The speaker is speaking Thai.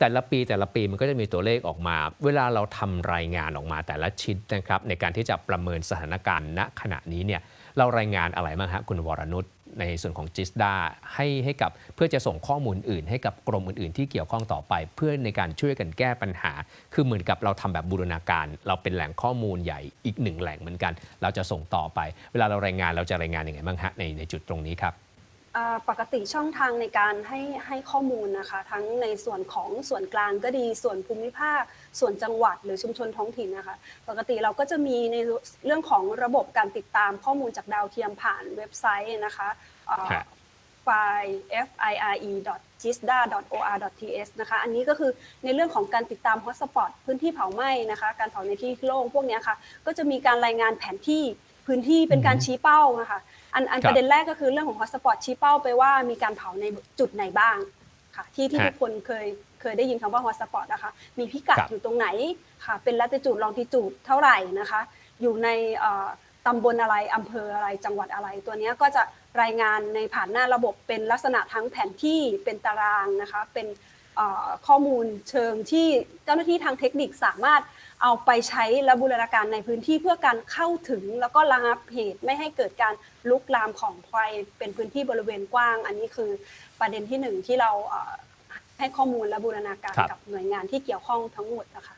แต่ละปีแต่ละปีมันก็จะมีตัวเลขออกมา เวลาเราทำรายงานออกมาแต่ละชิ้นนะครับ ในการที่จะประเมินสถานการณ์ณขณะนี้เนี่ยเรารายงานอะไรบ้างฮะคุณวรนุชในส่วนของจิสดาให้ให้กับเพื่อจะส่งข้อมูลอื่น ให้กับกรมอื่นๆ ที่เกี่ยวข้องต่อไป เพื่อในการช่วยกันแก้ปัญหา คือเหมือนกับเราทำแบบบูรณาการ เราเป็นแหล่งข้อมูลใหญ่อีกหนึ่งแหล่งเหมือนกัน เราจะส่งต่อไป เวลาเรารายงานเราจะรายงานยังไงบ้างฮะในในจุดตรงนี้ครับ ปกติช่องทางในการให้ให้ข้อมูลนะคะ ทั้งในส่วนของส่วนกลางก็ดีส่วนภูมิภาค ส่วนจังหวัดหรือชุมชนท้องถิ่นนะคะ ปกติเราก็จะมีในเรื่องของระบบการติดตามข้อมูลจากดาวเทียมผ่านเว็บไซต์นะคะอ่าครับไฟล์ fire.gisda.or.th นะคะ อันนี้ก็คือในเรื่องของการติดตามฮอตสปอตพื้นที่เผาไหม้นะคะ การเผาในที่โล่งพวกเนี้ยค่ะ ก็จะมีการรายงานแผนที่พื้นที่เป็นการอือฮึชี้เป้านะคะ อันอันครับประเด็นแรกก็คือเรื่องของฮอตสปอตชี้เป้าไปว่ามีการเผาในจุดไหนบ้างค่ะที่ที่ฮะทุกคนเคยเคยได้ยินคำว่าฮอตสปอตนะคะมีพิกัดครับอยู่ตรงไหนค่ะเป็นลัติจูดลองติจูดเท่าไหร่นะคะ อยู่ในเอ่อตำบลอะไรอำเภออะไรจังหวัดอะไร ตัวเนี้ยก็จะรายงานในผ่านหน้าระบบเป็นลักษณะทั้งแผนที่เป็นตารางนะคะเป็นเอ่อข้อมูลเชิงที่เจ้าหน้าที่ทางเทคนิคสามารถ เอาไปใช้และบูรณาการในพื้นที่เพื่อการเข้าถึงแล้วก็ระงับเหตุไม่ให้เกิดการลุกลามของไฟเป็นพื้นที่บริเวณกว้าง อันนี้คือประเด็นที่หนึ่งที่เราเอ่อให้ข้อมูลและบูรณาการครับกับหน่วยงานที่เกี่ยวข้องทั้งหมดนะคะ